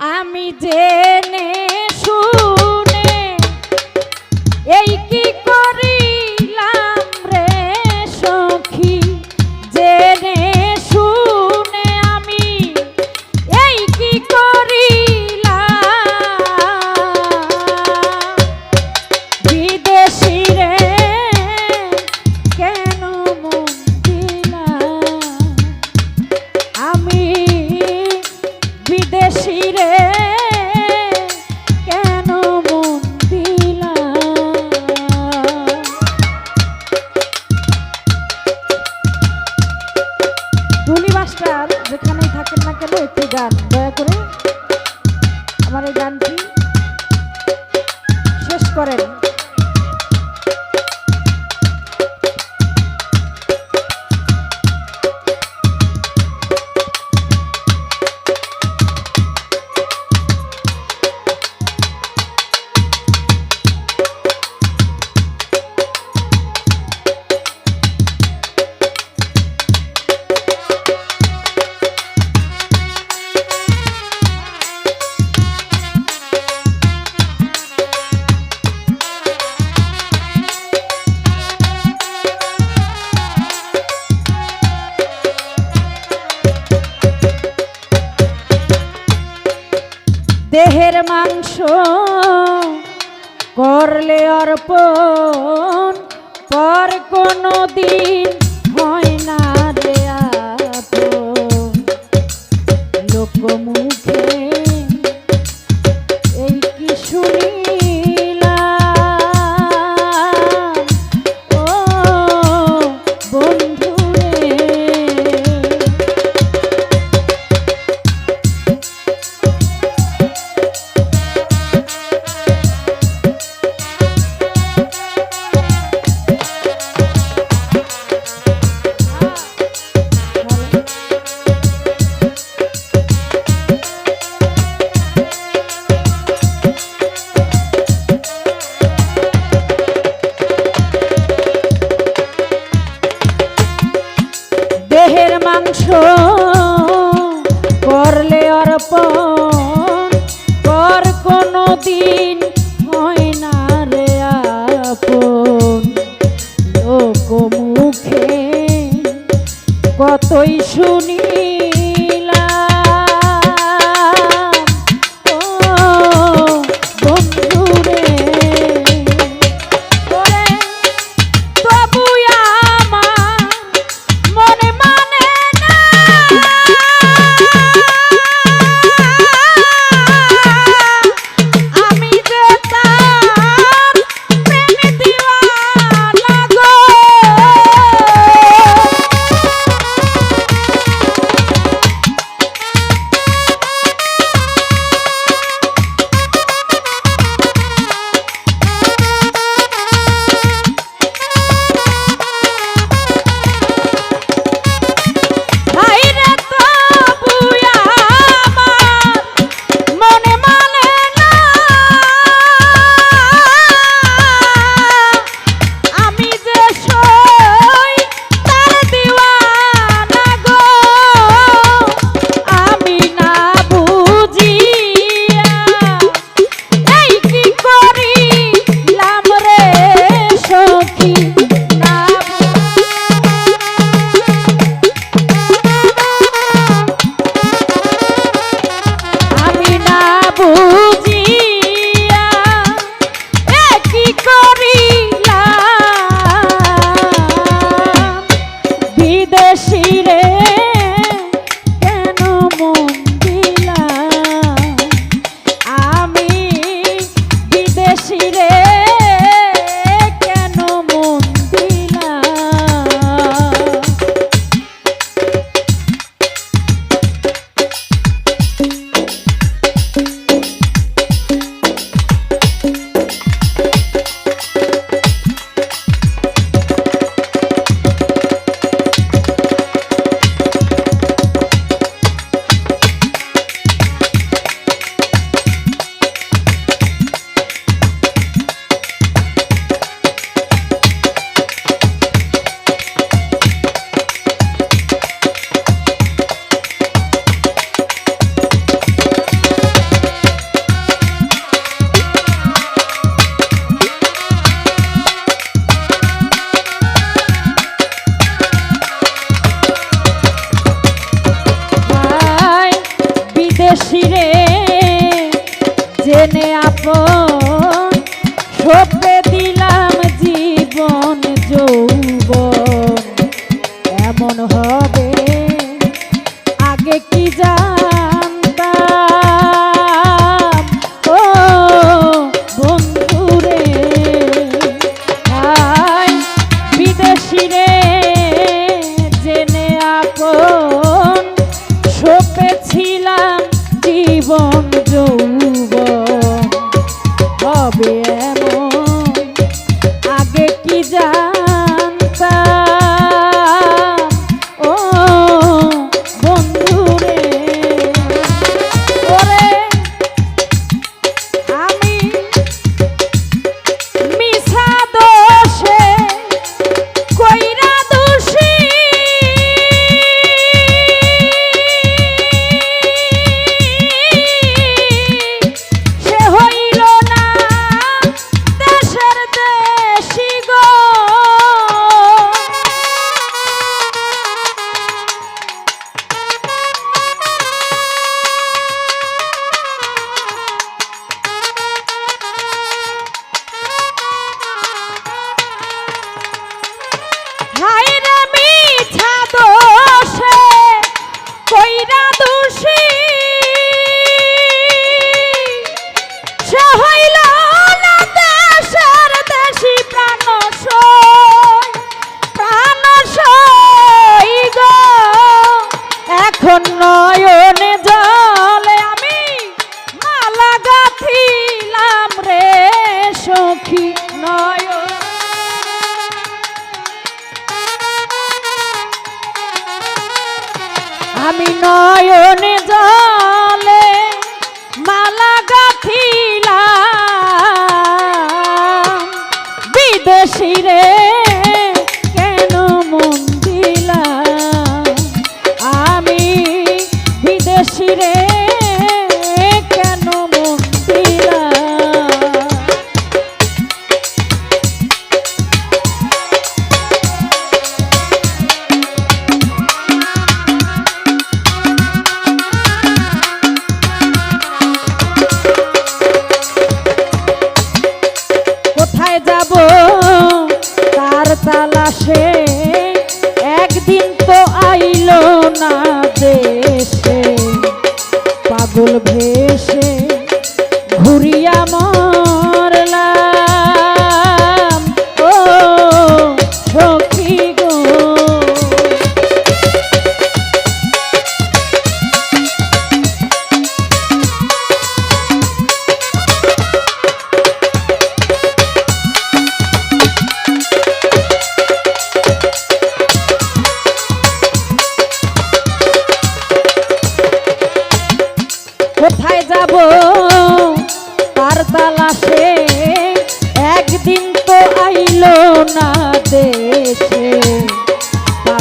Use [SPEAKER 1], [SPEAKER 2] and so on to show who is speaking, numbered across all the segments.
[SPEAKER 1] আমি জেনে ধুলি মাস্টার যেখানেই থাকেন না কেন একটি গান। দয়া করে আমার এই গানটি শেষ করেন। মাংস করলে অর্পণ পর কোনো দিন হয় না রে লোকমুখে মাংস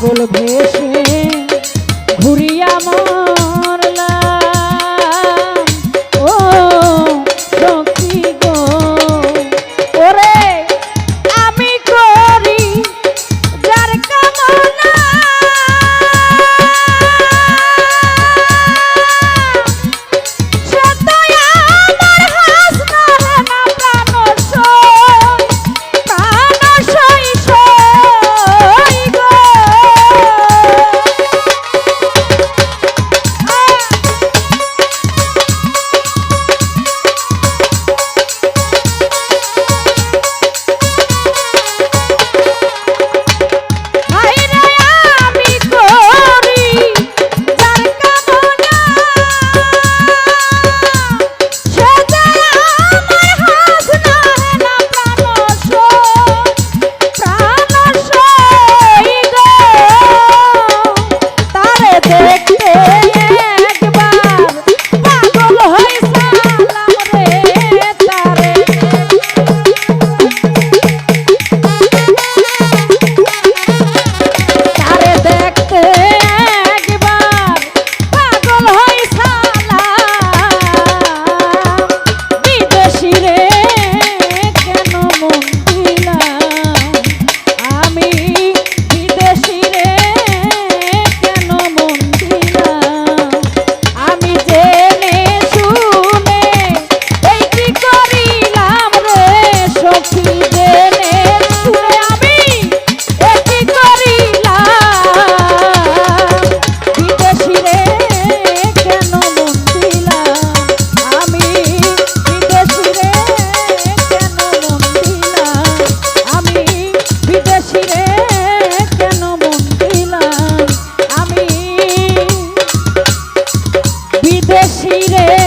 [SPEAKER 1] পাগল ভেসে রে।